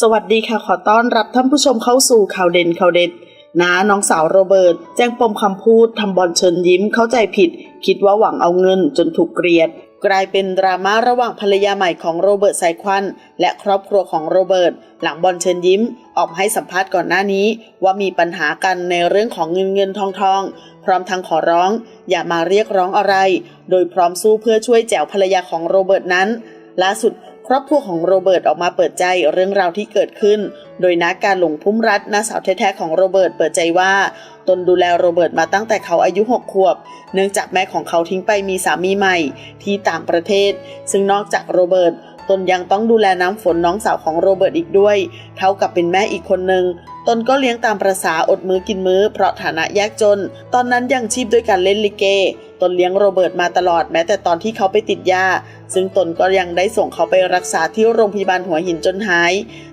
สวัสดีค่ะขอต้อนรับท่านผู้ชมเข้าสู่ข่าวเด่นข่าวเด็ดนะน้องสาวโรเบิร์ตแจ้งปมคำพูดทำบอลเชิญยิ้มเข้าใจผิด คิดว่าหวังเอาเงินจนถูกเกลียด กลายเป็นดราม่าระหว่างภรรยาใหม่ของโรเบิร์ตสายควัน และครอบครัวของโรเบิร์ตหลังบอลเชิญยิ้ม ออกให้สัมภาษณ์ก่อนหน้านี้ ว่ามีปัญหากันในเรื่องของเงินเงินทองทอง พร้อมทั้งขอร้อง อย่ามาเรียกร้องอะไร โดยพร้อมสู้เพื่อช่วยแจวภรรยาของโรเบิร์ตนั้นล่าสุด ครอบครัวของโรเบิร์ตออกมาเปิดใจเรื่องราวที่เกิดขึ้น โดยนักการหลงพุ่มรัฐน้าสาวแท้ๆของโรเบิร์ตเปิดใจว่า ตนดูแลโรเบิร์ตมาตั้งแต่เขาอายุ 6 ขวบ เนื่องจากแม่ของเขาทิ้งไปมีสามีใหม่ที่ต่างประเทศ ซึ่งนอกจากโรเบิร์ตตนยังต้องดูแลน้ำฝนน้องสาวของโรเบิร์ตอีกด้วย เท่ากับเป็นแม่อีกคนหนึ่ง ตนก็เลี้ยงตามประษาอดมื้อกินมื้อ เพราะฐานะยากจน ตอนนั้นยังชีพด้วยการเล่นลิเก ตนเลี้ยงโรเบิร์ตมาตลอดแม้แต่ตอนที่เขาไปติดยา ซึ่งตนก็ยังได้ส่งเขาไปรักษาที่โรงพยาบาลหัวหินจนหาย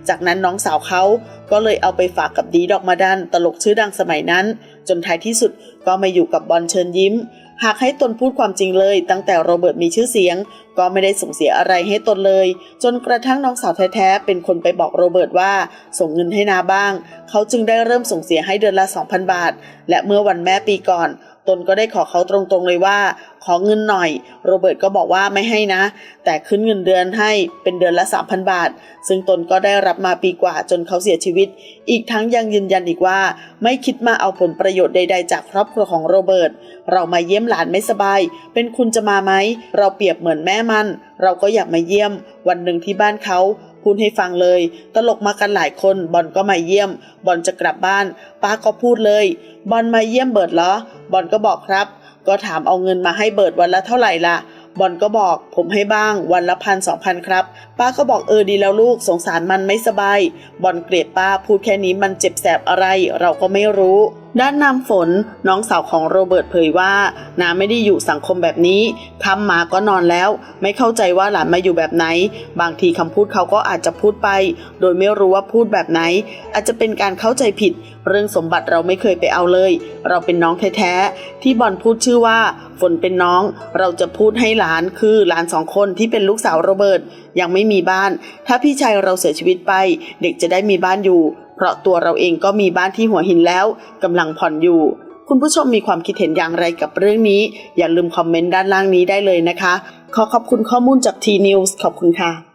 จากนั้นน้องสาวเขาก็เลยเอาไปฝากกับดีดอกมาดันตลกชื่อดังสมัยนั้น จนท้ายที่สุดก็มาอยู่กับบอลเชิญยิ้ม หากให้ตนพูดความจริงเลย ตั้งแต่โรเบิร์ตมีชื่อเสียง ก็ไม่ได้ส่งเสียอะไรให้ตนเลย จนกระทั่งน้องสาวแท้ๆเป็นคนไปบอกโรเบิร์ตว่าส่งเงินให้นาบ้าง เขาจึงได้เริ่มส่งเสียให้เดือนละ 2,000 บาท และเมื่อวันแม่ปีก่อน ตนก็ได้ขอเขาตรงๆเลยว่า ขอเงินหน่อย โรเบิร์ตก็บอกว่าไม่ให้นะ แต่ขึ้นเงินเดือนให้เป็นเดือนละ 3,000 บาท ซึ่งตนก็ได้รับมาปีกว่าจนเขาเสียชีวิต อีกทั้งยังยืนยันอีกว่า ไม่คิดมาเอาผลประโยชน์ใดๆ จากครอบครัวของโรเบิร์ตเรามาเยี่ยมหลานไม่สบาย เป็นคุณจะมาไหมเราเปรียบเหมือนแม่มัน เราก็อยากมาเยี่ยม วันหนึ่งที่บ้านเขาพูดให้ฟังเลย ตลกมากันหลายคน บอลก็มาเยี่ยม บอลจะกลับบ้าน ป้าก็พูดเลย บอลมาเยี่ยมเบิร์ดเหรอ บอลก็บอกครับ ก็ถามเอาเงินมาให้เบิร์ดวันละเท่าไหร่ล่ะบอลก็บอก ผมให้บ้างวันละพันสองพันครับ ป้าก็บอกเออดีแล้วลูกสงสารมันไม่สบาย บอลเกลียดป้าพูดแค่นี้มันเจ็บแสบอะไร เราก็ไม่รู้ ด้านนามฝนน้องสาวของโรเบิร์ตเผยว่านาไม่ได้อยู่สังคมแบบนี้ทำมาก็นอนแล้ว ไม่เข้าใจว่าหลานมาอยู่แบบไหน บางทีคำพูดเขาก็อาจจะพูดไป โดยไม่รู้ว่าพูดแบบไหน อาจจะเป็นการเข้าใจผิด เรื่องสมบัติเราไม่เคยไปเอาเลย เราเป็นน้องแท้ๆที่บอลพูดชื่อว่า ฝนเป็นน้อง เราจะพูดให้หลานคือหลานสองคนที่เป็นลูกสาวโรเบิร์ตยังไม่มีบ้าน ถ้าพี่ชายเราเสียชีวิตไป เด็กจะได้มีบ้านอยู่ เพราะตัวเราเองก็มีบ้านที่หัวหินแล้วกำลังผ่อนอยู่ คุณผู้ชมมีความคิดเห็นอย่างไรกับเรื่องนี้ อย่าลืมคอมเมนต์ด้านล่างนี้ได้เลยนะคะ ขอขอบคุณข้อมูลจาก T News ขอบคุณค่ะ